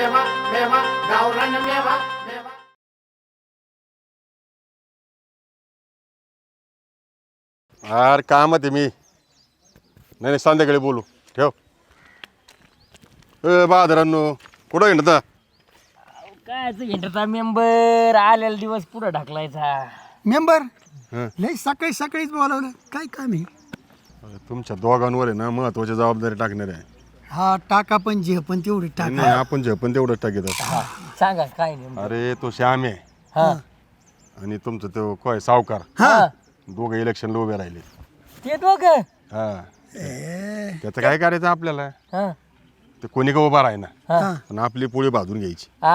मेवा मेवा गावरान मेवा मेवा. अरे कामात आहे मी? नाही नाही संध्याकाळी बोलू. ठेव. ए बाजारांनो कुठं येणं काय इंटरचा मेंबर आलेला दिवस पुढे ढकलायचा. मेंबर? हं. लय सकाळी सकाळीच बोलावलं. काय काम आहे? तुमच्या दोघांवर आहे ना महत्वाची जबाबदारी टाकणार आहे. हा टाका पण जे पण तेवढी टाका. नाही आपण झेपण तेवढंच टाकीत सांगा काय नेमकं? अरे तो श्याम आहे. हा. आणि तुमचं तो काय सावकार. हा. दोघं इलेक्शनला उभे राहिले. ते दोघं? हा. त्याचं काय करायचं आपल्याला? हा. ते कोणी का उभा राही ना हा. पण आपली पोळी भाजून घ्यायची. आ,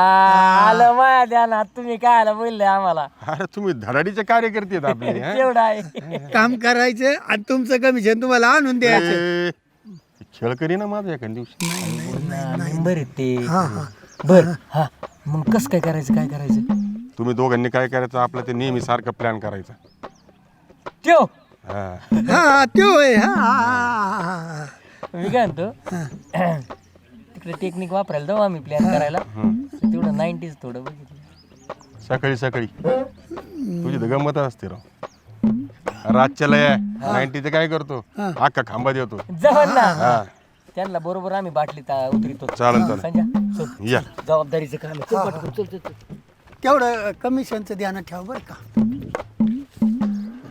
आलं माया ध्यानात. तुम्ही काय आला बोलले आम्हाला? अरे तुम्ही धडाडीचे कार्यकर्ते आहेत आपले हं? तेवढं आहे. काम करायचं आणि तुमचं कमिशन तुम्हाला आणून द्यायचं. ए, खेळ करी ना माझा एखाद्या दिवशी. आहेत ते. बर हा. मग कस काय करायचं काय करायचं? तुम्ही दोघांनी काय करायचं? आपलं ते नेहमी सारखं प्लॅन करायचा. त्यो! हा. हा त्यो होय हा, हा, हा, हा. मी काय म्हणतो तिकडे टेक्निक वापरायला जाऊ आम्ही प्लॅन करायला. तेवढं नाईन्टीज थोडं बघितलं. सकाळी सकाळी. तुझी तर गंमत असते राव. रातच्याला या. नाईन्टीचं काय करतो? अख्खा खांबा देतो. ना. त्यांना बरोबर आम्ही बाटलीत आ, उतरितो. चालेल चालेल. संजय या. जबाबदारीचं काम आहे. चल पटकन, चल, चल, चल. तेवढं कमिशनचं ध्यान ठेवा बरं का.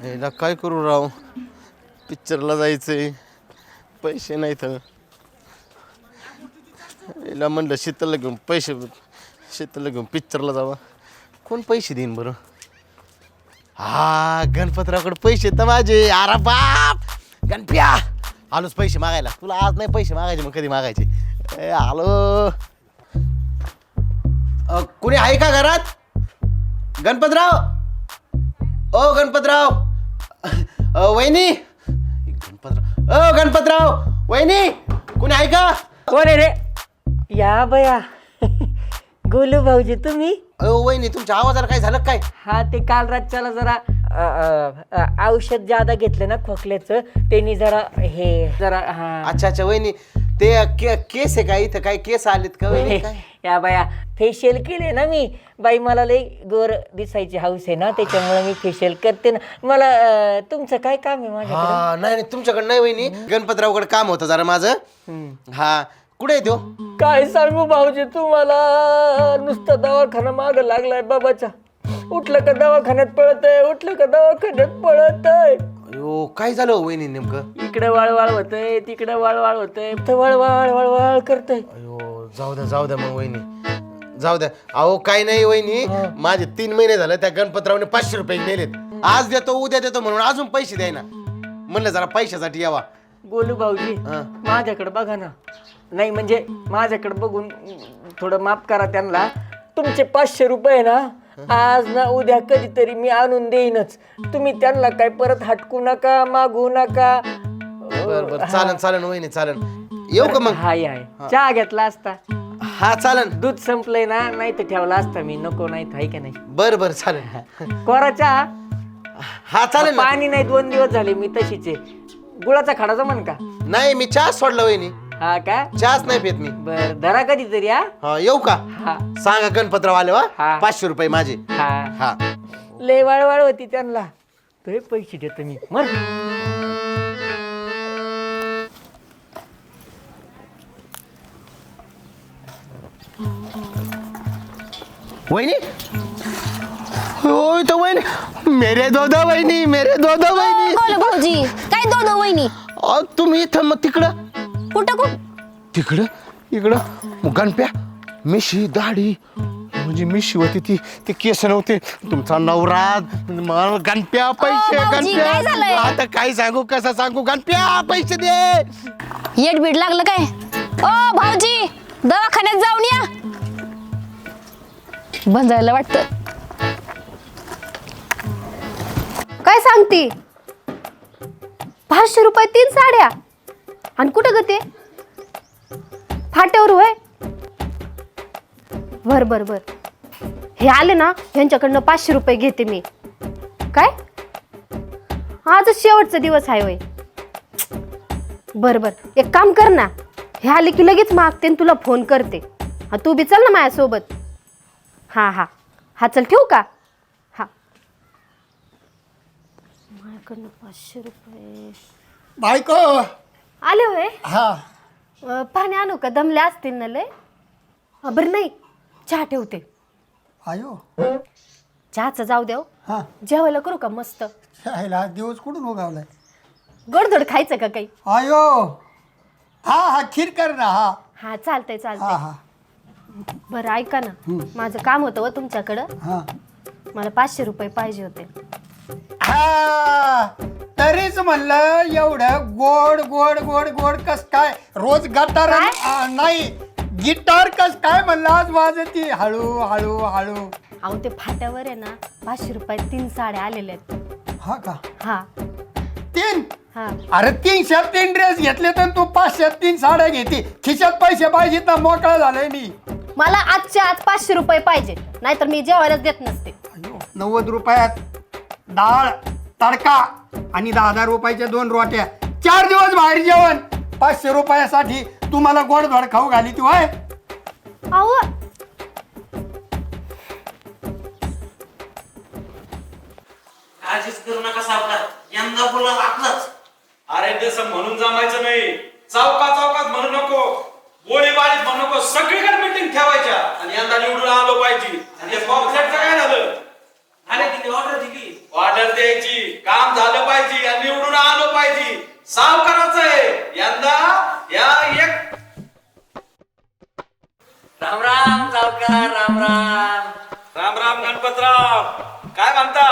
याला काय करू राव? पिक्चरला जायचंय. पैसे नाहीत. याला म्हणलं शीतलला घेऊन पैसे शीतलला घेऊन पिक्चरला जावा. कोण पैसे देईन बरं? हा गणपतरावकडे पैसे तर माझे. अरे बाप! गणप्या! आलोच पैसे मागायला. तुला आज नाही पैसे मागायचे मग कधी मागायचे? ए, आलो. अ, कुणी आहे का घरात? गणपतराव? ओ गणपतराव! अ, वहिनी? गणपतराव. ओ गणपतराव! वहिनी कुणी आहे का? कोण आहे रे? या बया. गोलू भाऊजी तुम्ही? वहिनी तुमच्या आवाजाला काय झालं काय? हा ते काल रातच्याला जरा अ, अ, अ, औषध जादा घेतलं ना खोकल्याचं त्यांनी जरा हे जरा हा. अच्छा अच्छा वहिनी ते के, केस आहे का इथं? काय केस आलेत का वहिनी? काय? या बाया फेशियल केले ना मी. बाई मला लई गोर दिसायची हाऊस आहे ना त्याच्यामुळे मी फेशियल करते ना. मला अ, तुमचं काय काम आहे माझ्या हा नाही नाही तुमच्याकडे नाही वहिनी. गणपतरावकडे काम होतं जरा माझं. हा कुठे आहे तो? काय सांगू भाऊजी तुम्हाला? नुसतं दवाखाना माग लागलाय बाबाचा. उठलं का दवाखान्यात पळत आहे उठलं का दवाखान्यात पळत आहे अयो काय झालं हो वहिनी नेमकं? इकडे वळवळ होतंय तिकडे वळवळ होतंय इथं वळवळ वळवळ करतय. अयो जाऊ द्या जाऊ द्या मग वहिनी. जाऊ द्या. अहो काय नाही वहिनी. माझे तीन महिने झाले त्या गणपतरावने पाचशे रुपये नेलेत. आज देतो उद्या देतो म्हणून अजून पैसे द्याय ना म्हणलं जरा पैशासाठी यावा. गोलू भाऊजी हा. माझ्याकडे बघा ना. नाही म्हणजे माझ्याकडे बघून थोडं माफ करा त्यांना. तुमचे पाचशे रुपये ना आज ना उद्या कधीतरी मी आणून देईनच. तुम्ही त्यांना काय परत हटकू नका मागू नका. बर बर. चालन चालन वहिनी चालन. येऊ का मग? हाय हाय. चहा घेतला असता. हा चालन. दूध संपलंय ना नाही तर ठेवला असता मी. नको नाही तर हाय का नाही? बर बर चालेल. कोरा चहा. हा चालेल ना. पाणी नाही दोन दिवस झाले मी तशीच आहे. गुळाचा खडा जमन का? नाही मी चहा सोडला वहिनी. हा का? चहाच नाही पेत मी. बर धरा कधीतरी हा. हा येऊ का? हा. सांगा गणपतराव आले वा. हा. पाचशे रुपये माझे. हा. हा. लय वाळवाळ होती त्यांना. ते पैसे देतो मी. मर वहिनी? होय तो वहिनी. मेरे दो दो वहिनी मेरे दो दो वहिनी. बोल भाऊजी. काय दोन वहिनी? अहो, तुम्ही इथं मग तिकडं. कुठं कुठ? तिकडं इकडं. गणप्या मिशी दाढी. म्हणजे मिशी होती ती ते केस नव्हते. तुमचा नवरा मग गणप्या पैसे अहो, भाऊजी, काय झालंय? गणप्या आता काय सांगू कसं सांगू? गणप्या पैसे दे. येट बीड लागलं काय? ओ भाऊजी दवाखान्यात जाऊन या. बंजायला वाटत. काय सांगती? पाचशे रुपये तीन साड्या. आणि कुठं ग ते? फाट्यावर होय बर बर बर हे आले ना ह्यांच्याकडनं पाचशे रुपये घेते मी. काय? आजच शेवटचा दिवस आहे होय. बर बर. एक काम कर ना. हे आले की लगेच मागते आणि तुला फोन करते. हा तू बी चल ना माझ्यासोबत. हा हा. हा चल ठेवू का? हा. माझ्याकडनं पाचशे रुपये. बायको! आले होय? हा. अं, पाणी आणू का? दमले असतील ना लय? अं, बरं नाही चहा ठेवते. आयो. चहाचं जाऊ देव हा. जेवायला करू का मस्त? शाळेला दिवस कुठून उगावलाय? गोडधोड खायचं का काही? आयो. हा हा खीर कर ना हा. हा चालतंय हा चालतंय. हा बरं ऐका ना. माझं काम होतं व तुमच्याकडं. हा. मला पाचशे रुपये पाहिजे होते. हा. तरीच म्हणलं एवढं गोड गोड गोड गोड कस काय? रोज गटार? आ, नाही गिटार कस काय म्हणलं आज वाजती? हळू हळू हळू. अहो ते फाट्यावर आहे ना पाचशे रुपयात तीन साड्या आलेल्या आहेत. हा का? हा. तीन? हा. अरे तीनशे तीन ड्रेस घेतले तर तू पाचशे तीन साड्या घेते. खिशात पैसे पाहिजे तर मोकळा झालाय मी. मला आजच्या आज पाचशे रुपये पाहिजे. नाहीतर मी जेवायलाच देत नसते. अयो, नव्वद रुपयात. डाळ. तडका आणि दहा हजार रुपयाच्या दोन रोट्या. चार दिवस बाहेर जेवण. पाचशे रुपयासाठी तुम्हाला गोड धोड खाऊ घाली तू आहे. अहो काळजीच करू नका सावकार. यंदा बोला आपलंच. अरे तसं म्हणून जमायचं नाही. चौका चौकात म्हणू नको. गोळीबाळीत म्हणू नको. सगळीकडे मीटिंग ठेवायच्या. आणि यंदा निवडून आलो पाहिजे. आणि पॉम्पलेटचं काय झालं? आले तिने ऑर्डर दिली. ऑर्डर द्यायची काम झालं पाहिजे आणि निवडून आलो पाहिजे. सावकाराचं आहे. यंदा या एक राम राम सावकार राम राम. राम राम गणपतराव. काय म्हणता?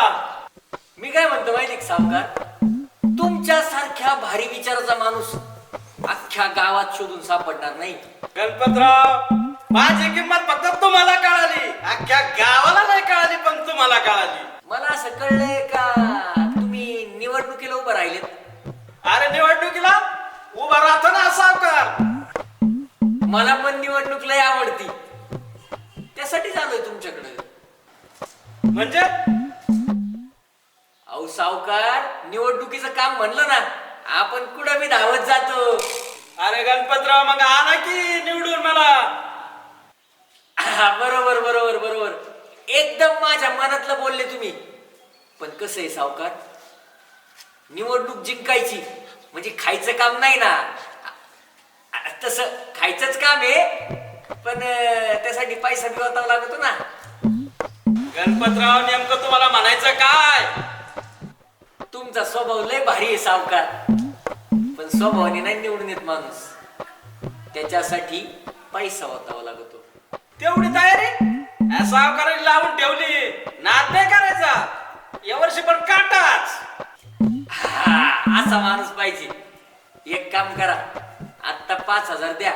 मी काय म्हणतो माहिती का सावकार? तुमच्या सारख्या भारी विचाराचा माणूस अख्ख्या गावात शोधून सापडणार नाही. गणपतराव माझी किंमत फक्त तुम्हाला कळाली. अख्ख्या गावाला नाही कळाली पण तुम्हाला कळाली. मला असं कळलंय का तुम्ही निवडणुकीला उभं राहिलेत? अरे निवडणुकीला? उभा राहतो ना सावकार. मला पण निवडणूक लय आवडती. त्यासाठीच आलोय तुमच्याकडे. म्हणजे? अहो सावकार निवडणुकीचं काम म्हणलं ना आपण कुठं मी धावत जातो. अरे गणपतराव मग आणा की निवडून मला. हा, बरोबर बरोबर बरोबर. एकदम माझ्या मनातलं बोलले तुम्ही. पण कसं आहे सावकार? निवडणूक जिंकायची म्हणजे खायचं काम नाही ना. तसं खायचंच काम आहे पण त्यासाठी पैसा बी वाटावा लागतो ना. गणपतराव नेमकं तुम्हाला म्हणायचं काय? तुमचा स्वभाव लय भारी आहे सावकार. पण स्वभावाने नाही निवडून येत माणूस. त्याच्यासाठी पैसा वाटावा लागतो. तेवढी तयारी? सावकारांनी लावून ठेवली. नाद नाही करायचा यावर्षी पण काटाच. हा, असा माणूस पाहिजे. एक काम करा. आता पाच हजार द्या.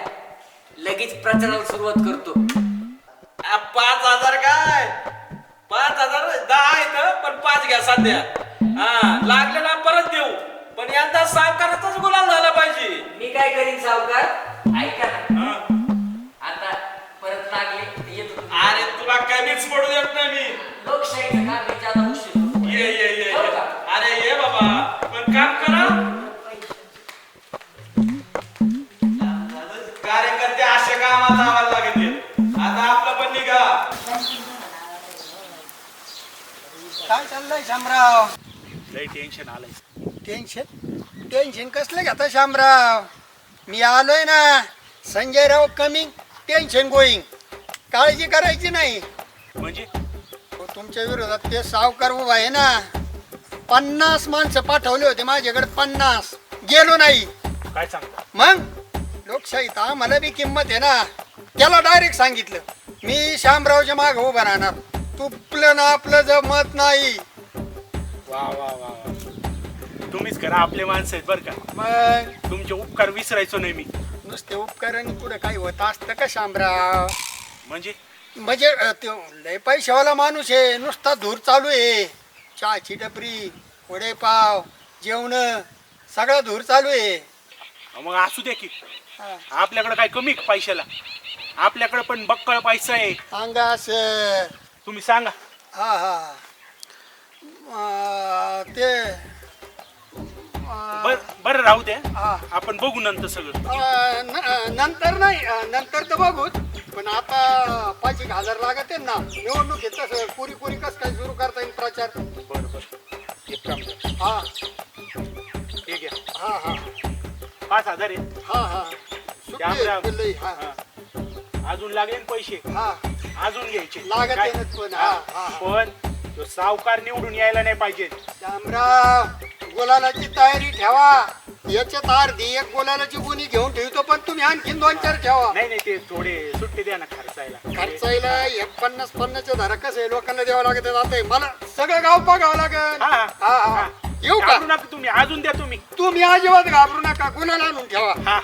लगेच प्रचाराला सुरुवात करतो. आ, पाच हजार काय? पाच हजार दहा आहेत पण पाच घ्या सध्या. हा लागले ना परत देऊ. पण यंदा सावकाराचाच गुलाल झाला पाहिजे. मी काय करीन सावकार? ऐका ना. लागले. येतो. अरे तुला कमीच पडू देत नाही मी. लोकशाहीचं काम आहे, ज्यादा उशीर नको. ये ये ये? अरे ये बाबा. पण काम करा. कार्यकर्ते अशा कामात आवाज लागते आता आपलं पण निघा. काय चाललंय शामराव? लई टेन्शन आलंय. टेन्शन टेन्शन कसलं घेता शामराव? मी आलोय ना. Sanjay Rao coming tension going काळजी करायची नाही. म्हणजे? तो तुमच्या विरोधात ते सावकार उभा आहे ना. पन्नास माणसं पाठवले होते माझ्याकडे पन्नास. गेलो नाही. काय सांगता? मग? लोकशाहीत आम्हाला बी किंमत आहे ना. त्याला डायरेक्ट सांगितलं. मी शामरावच्या माग उभा राहणार. तुपलं ना आपलं जमत नाही. वा वा वा वा. तुम्हीच करा आपले माणसं आहेत बरं का. मग? तुमचे उपकार विसरायचो नाही मी. नुसते उपकरण पुढे काही होत असतं का शामराव? म्हणजे? म्हणजे अं, तो लय पैशावाला माणूस आहे. नुसता धूर चालू आहे. चहाची टपरी वडेपाव जेवण सगळा धूर चालू आहे. मग असू द्या की. आपल्याकडे काय कमी का पैशाला? आपल्याकडे पण बक्कळ पैसा आहे. सांगा असं तुम्ही सांगा. हा हा. अं, ते बर बरं राहू द्या हा. आपण बघू नंतर सगळं. अं, न- अं, नंतर नाही. अं, नंतर तर बघूच. पण आता पाच एक हजार लागत आहे ना. निवडणुकीत तसं पुरी पुरी कसं काय सुरू करता येईल प्रचार? बरं बरं. एक काम कर. हा. हे घ्या. हा हा. पाच हजार आहे. हा हा. सुट्टी आहे, हा. हा. अजून लागले ना पैसे? हा. अजून घ्यायचे. लागत काय? आहे ना पण, हा, हा. पण तो सावकार निवडून यायला नाही पाहिजे. शामराव गुलालाची तयारी ठेवा. याच्यात अर्धी एक गुलालाची गुणी घेऊन ठेवतो पण तुम्ही आणखीन दोन चार ठेवा. नाही नाही ते थोडे सुट्टे द्या ना खर्चायला. खर्चायला एक पन्नास पन्नासच्या धरा कसं आहे? लोकांना द्यावं लागत आहे. मला सगळं गाव बघावं लागेल. हा, हा. हा, हा. हा. येऊ का? नका तुम्ही अजून द्या तुम्ही. तुम्ही अजिबात घाबरू नका. गुलाल आणून ठेवा. हा.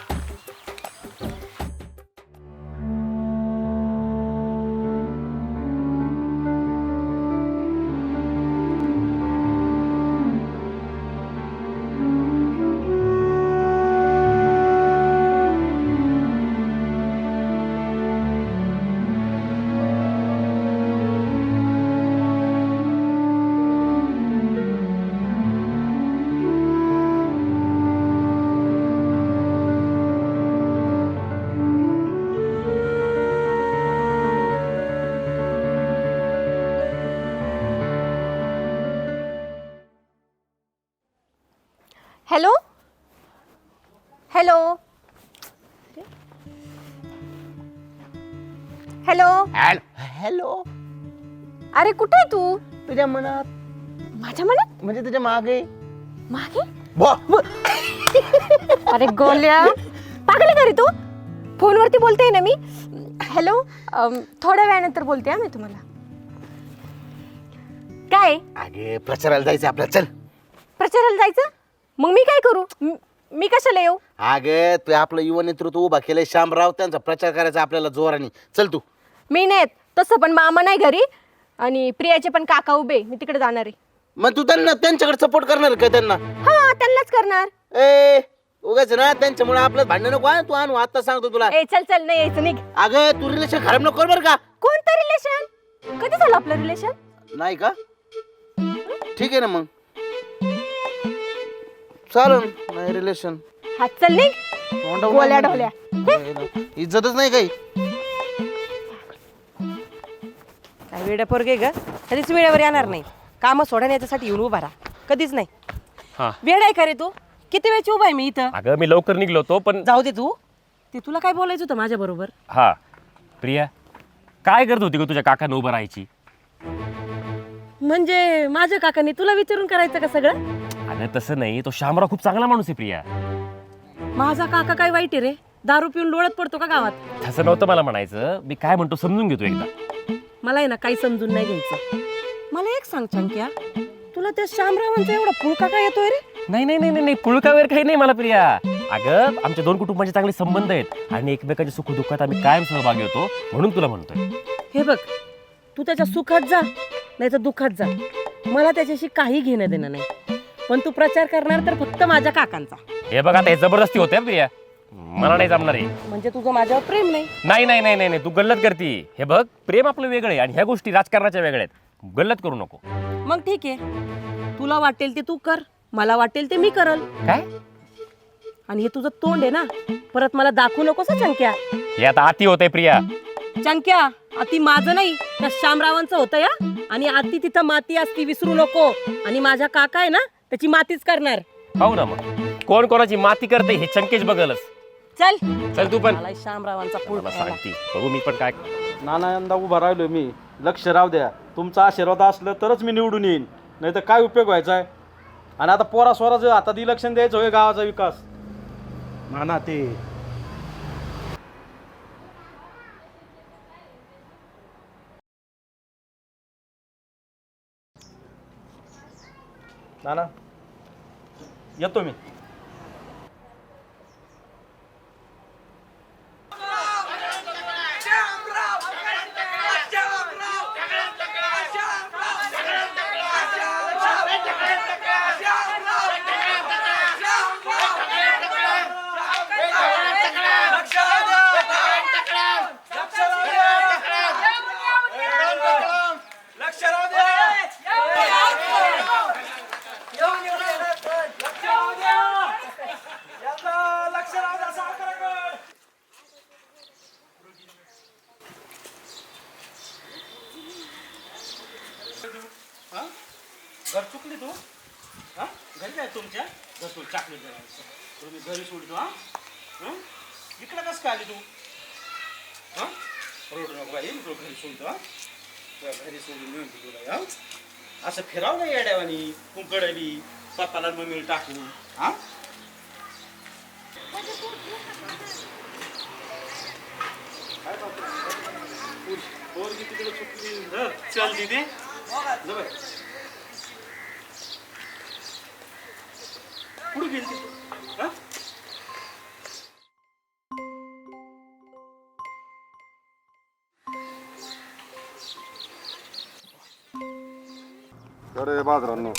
अरे कुठे आहे तू? तुझ्या मनात. माझ्या मनात? म्हणजे तुझ्या मागे. मागे? बो अरे गोल्या. पागल का रे तू? फोनवरती बोलते ना मी. हॅलो अम, थोड्या वेळानंतर बोलते हा मी तुम्हाला. काय अगे प्रचाराला जायचं आपल्याला चल. प्रचाराला जायचं? मग मी काय करू? मी- मी कशाला येऊ? अगे तू आपलं युवा नेतृत्व उभा केलंय. श्यामराव त्यांचा प्रचार करायचा आपल्याला जोराने. चल तू. मी नाहीत तसं पण मामा नाही घरी. आणि प्रियाचे पण काका उभे मी तिकडे जाणार आहे. मग तू त्यांना त्यांच्याकडे सपोर्ट करणार का त्यांना? हा त्यांनाच करणार. ए उगाच ना त्यांच्यामुळे आपलं भांडण नको हा, तू आणू आता सांगतो तुला. ए चल चल नाही यायचं निघ. अगं तू रिलेशन खराब नको कर बरं का. कोणतं रिलेशन कधी झालं आपलं रिलेशन नाही का? ठीक आहे ना मग. चालन नाही रिलेशन हा चल निघ. गोल्या ढोल्या. इज्जतच नाही काही. काय वेड्या पोरगे ग? कधीच वेळेवर येणार नाही. कामं सोडा याच्यासाठी येऊन उभा राहा. कधीच नाही. हा. वेळ आहे का रे तू? किती वेळची उभा आहे मी इथं? अगं मी लवकर निघलो होतो पण जाऊ दे तू. ते तुला काय बोलायचं होतं माझ्या बरोबर हा. प्रिया काय करत होती ग तुझ्या काकांना उभं राहायची? म्हणजे माझ्या काकांनी तुला विचारून करायचं का सगळं? अगं तसं नाही. तो शामराव खूप चांगला माणूस आहे प्रिया. माझा काका काय वाईट आहे रे? दारू पिऊन लोळत पडतो का गावात? तसं नव्हतं मला म्हणायचं. मी काय म्हणतो समजून घेतो एकदा. मला आहे ना काही समजून नाही घ्यायचं. मला एक सांग चंक्या. तुला त्या श्यामरावांचा एवढा पुळका काय येतोय रे? नाही नाही नाही नाही, नाही पुळकावेर काही नाही मला प्रिया. अगं आमच्या दोन कुटुंबाचे चांगले संबंध आहेत आणि एकमेकांच्या सुखदुःखात आम्ही कायम सहभागी होतो म्हणून तुला म्हणतोय. हे बघ तू त्याच्या सुखात जा नाही तर दुःखात जा. मला त्याच्याशी काही घेणं देणं नाही. पण तू प्रचार करणार तर फक्त माझ्या काकांचा. हे बघ आता हे जबरदस्ती होते हं, प्रिया. मला नाही जमणार आहे म्हणजे तुझं माझ्यावर प्रेम नाही? नाही नाही नाही नाही नाही, तू गल्लत करती. हे बघ प्रेम आपलं वेगळं आहे आणि ह्या गोष्टी राजकारणाच्या वेगळ्या आहेत. गल्लत करू नको. मग ठीक आहे. तुला वाटेल ते तू कर. मला वाटेल ते मी करल. काय? आणि हे तुझं तोंड आहे ना? परत मला दाखवू नकोस हं, चंक्या. हे आता अति होतंय प्रिया. चंक्या अति माझं नाही. त्या श्यामरावांचं होतं या आणि अति तिथं माती असती विसरू नको. आणि माझ्या काका आहे ना त्याची मातीच करणार. पाहू ना मग. कोण कोणाची माती करते हे चंकेश बघलच. चल. चल तू पण. मला श्यामरावांचा पूळ मला सांगती. बघू मी पण काय नाना यंदा उभा राहिलो मी. लक्ष राहू द्या. तुमचा आशीर्वाद असलं तरच मी निवडून येईन. नाही तर काय उपयोग व्हायचा आहे? आणि आता पोरा स्वराचं हातात इलेक्शन द्यायचं होय गावाचा विकास? नाना ते नाना येतो मी लक्ष राहू दे बस तू चॉकलेट द्यायचं तुला मी घरी सोडतो हा हं? इकडं कसं काय आली तू हा रोड नको बाई मी तुला घरी सोडतो हा तुला घरी सोडून नेऊन देतो तुला हा असं फिराव नाही येड्यावानी कुंकडली स्वतःला मम्मीला टाकून. हा? पोरगी तिकडे चुकली धर, चल दीदी. कुठे गेली अरे बाजरांनो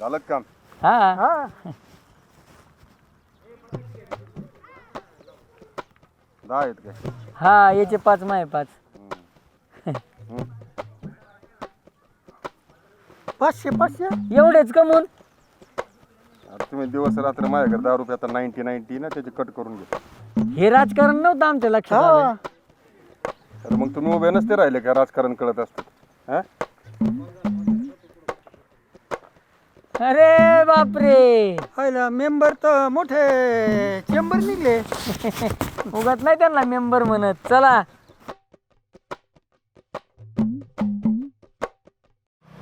झालं काम? हा. दहा आहेत काय हा याचे पाच माय पाच. पाचशे पाचशे? एवढेच कमवून आता तुम्ही दिवस रात्र माझ्याकडे दहा रुपये आता नाईन्टी नाईन्टी ना त्याची कट करून घे. हे राजकारण नव्हतं आमच्या लक्षात आलं. तर मग तुम्ही उभे नसते राहिले का? राजकारण कळत असतात हा? अरे बापरे. हायला मेंबर तर मोठे. चेंबर निघले. उगाच नाही त्यांना मेंबर म्हणत. चला.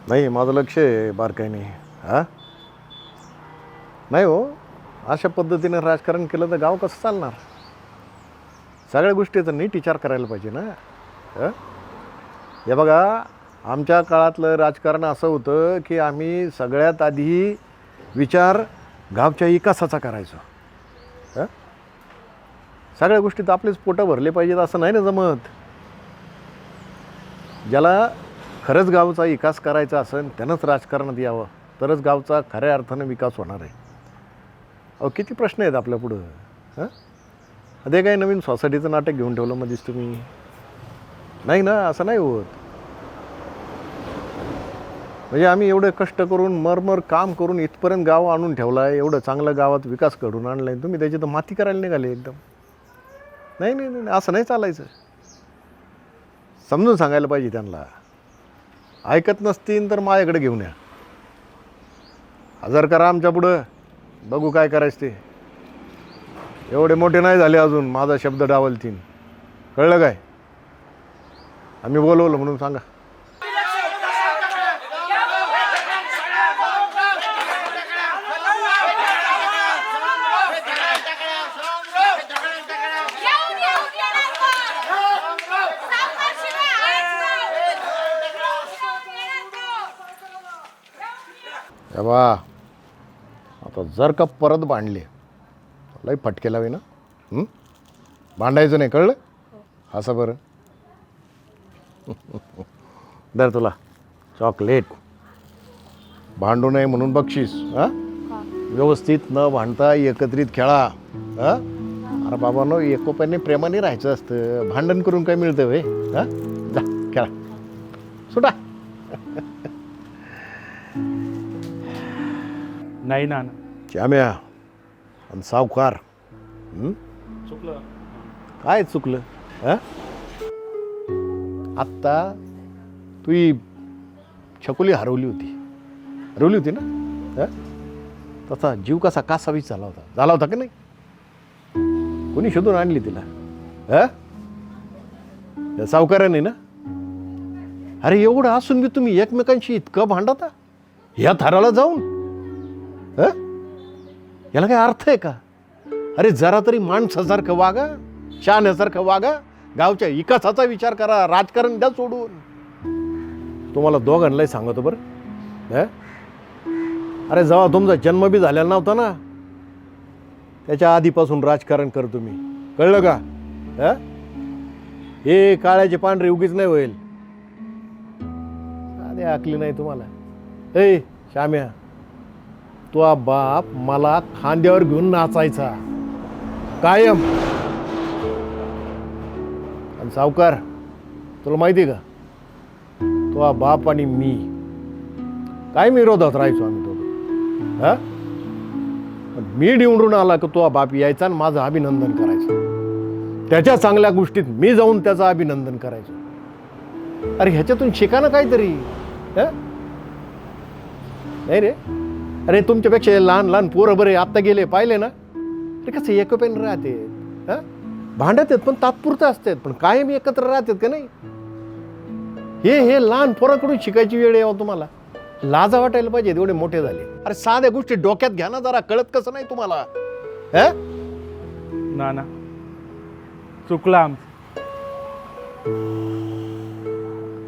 नाही माझं लक्ष आहे बारकाईने. हा? नाही हो अशा पद्धतीनं राजकारण केलं तर गाव कसं चालणार? सगळ्या गोष्टीचा नीट विचार करायला पाहिजे ना. हं? हे बघा आमच्या काळातलं राजकारण असं होतं की आम्ही सगळ्यात आधी विचार गावच्या विकासाचा करायचो? हां? सगळ्या गोष्टीत आपलेच पोटं भरले पाहिजेत असं नाही ना जमत. ज्याला खरंच गावचा विकास करायचा असेल त्यानंच राजकारणात यावं. तरच गावचा खऱ्या अर्थानं विकास होणार आहे. अहो किती प्रश्न आहेत आपल्या पुढं? हां? अरे काही नवीन सोसायटीचं नाटक घेऊन ठेवलं मध्येच तुम्ही. नाही ना असं नाही होत. म्हणजे आम्ही एवढे कष्ट करून मरमर काम करून इथपर्यंत गाव आणून ठेवलं आहे एवढं चांगलं गावात विकास घडून आणला आहे तुम्ही त्याची तर माती करायला निघाले एकदम. नाही नाही नाही असं नाही चालायचं. समजून सांगायला पाहिजे त्यांना. ऐकत नसतील तर माझ्याकडे घेऊन या. हजर करा आमच्या पुढं. बघू काय करायचं ते. एवढे मोठे नाही झाले अजून माझा शब्द डावलतीन. कळलं काय? आम्ही बोलवलं म्हणून सांगा. बा आता जर का परत बांधले लई फटके लावे ना? हं? भांडायचं नाही कळलं? असं बरं. दर तुला. चॉकलेट. भांडू नये म्हणून बक्षीस हां? व्यवस्थित न भांडता एकत्रित खेळा हां? अरे बाबा नो एकोप्याने प्रेमाने राहायचं असतं. भांडण करून काय मिळतं वे हां? जा खेळा. सुटा. नाही ना श्याम्या आणि सावकार हं? चुकलं. काय चुकलं? हं? आत्ता तुही छकुली हरवली होती. हरवली होती ना? हं? तसा जीव कसा कासावीस झाला होता. झाला होता की नाही? कोणी शोधून आणली तिला? हं? त्या सावकाराने ना? अरे एवढं असून बी तुम्ही एकमेकांशी इतकं भांडता? ह्या थराला जाऊन? हं? याला काय अर्थ आहे का? अरे जरा तरी माणसासारखं वागा शहाण्यासारखं वागा गावच्या विकासाचा विचार करा राजकारण द्या सोडून. तुम्हाला दोघांनाही सांगतो बरं. हं? अरे जेव्हा तुमचा जन्म बी झालेला नव्हता ना त्याच्या आधीपासून राजकारण कर तुम्ही कळलं का? हं? हे काळ्याचे पांढरे उगीच नाही होईल. अरे आकली नाही तुम्हाला. ए श्याम्या. तो बाप मला खांद्यावर घेऊन नाचायचा. कायम. आणि सावकार तुला माहिती आहे का? तो बाप आणि मी. काय विरोधात राहायचो आम्ही तो हा? मी निवडून आला की तो बाप यायचा आणि माझं अभिनंदन करायचं. त्याच्या चांगल्या गोष्टीत मी जाऊन त्याचं अभिनंदन करायचो. अरे ह्याच्यातून शिका ना काहीतरी. हं? नाही रे. अरे तुमच्यापेक्षा लहान लहान पोरं बरे आत्ता गेले पाहिले ना? अरे कसं एकोपेन राहते हा? भांडत आहेत पण तात्पुरतं असतात पण कायम एकत्र राहतात का नाही? हे हे लहान पोराकडून शिकायची वेळ यावं तुम्हाला. लाजा वाटायला पाहिजे एवढे मोठे झाले. अरे साध्या गोष्टी डोक्यात घ्या ना जरा कळत कसं नाही तुम्हाला? हा? ना ना चुकला आमचं.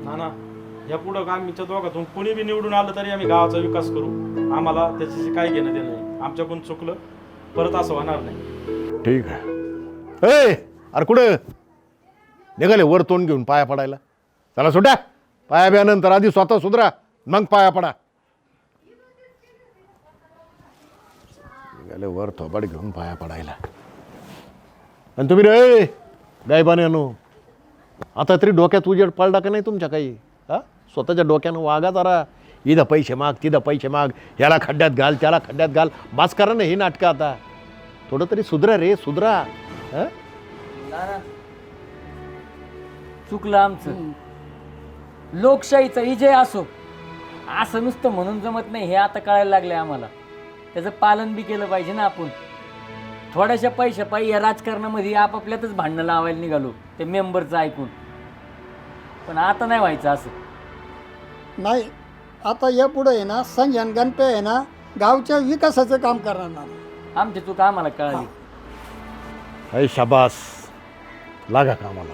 ना ना या पुढं आमच्या दोघातून कुणी बी निवडून आलं तरी आम्ही गावाचा विकास करू. आम्हाला त्याच्याशी काही घेणं देणं नाही. आमच्याकडून चुकलं परत असं होणार नाही. ठीक आहे. ए अरे कुठं? निघाले वर तोंड घेऊन पाया पडायला. चला सुट्या. पाया बियानंतर आधी स्वतः सुधरा मग पाया पडा. निघाले वर थोबाड घेऊन पाया पडायला. आणि तुम्ही रे गायबाने आता तरी डोक्यात उजेड पडला का नाही तुमच्या काही? हा? स्वतःच्या डोक्यानं वागा जरा. इथं पैसे माग तिथं पैसे माग. याला खड्ड्यात घाल त्याला खड्ड्यात घाल. बास करा ना ही नाटकं आता. थोडं तरी सुधरा रे सुधरा. हा? चुकलं आमचं. लोकशाहीचा विजय असो. असं नुसतं म्हणून जमत नाही हे आता कळायला लागलंय आम्हाला. त्याचं पालन बी केलं पाहिजे ना आपण. थोड्याशा पैशा पायी या राजकारणामध्ये आपापल्यातच भांडणं लावायला निघालो ते मेंबरचं ऐकून. पण आता नाही व्हायचं असं. नाही आता या पुढे आहे ना संजन गणपे आहे ना गावच्या विकासाचं काम करणार ना आमची चूक आम्हाला कळाली. अय शाबास. लागा कामाला.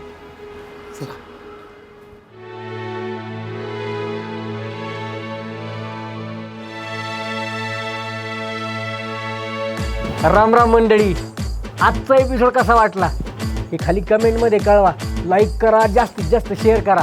राम राम मंडळी आजचा एपिसोड कसा वाटला? हे खाली कमेंटमध्ये कळवा. लाईक करा जास्तीत जास्त शेअर करा.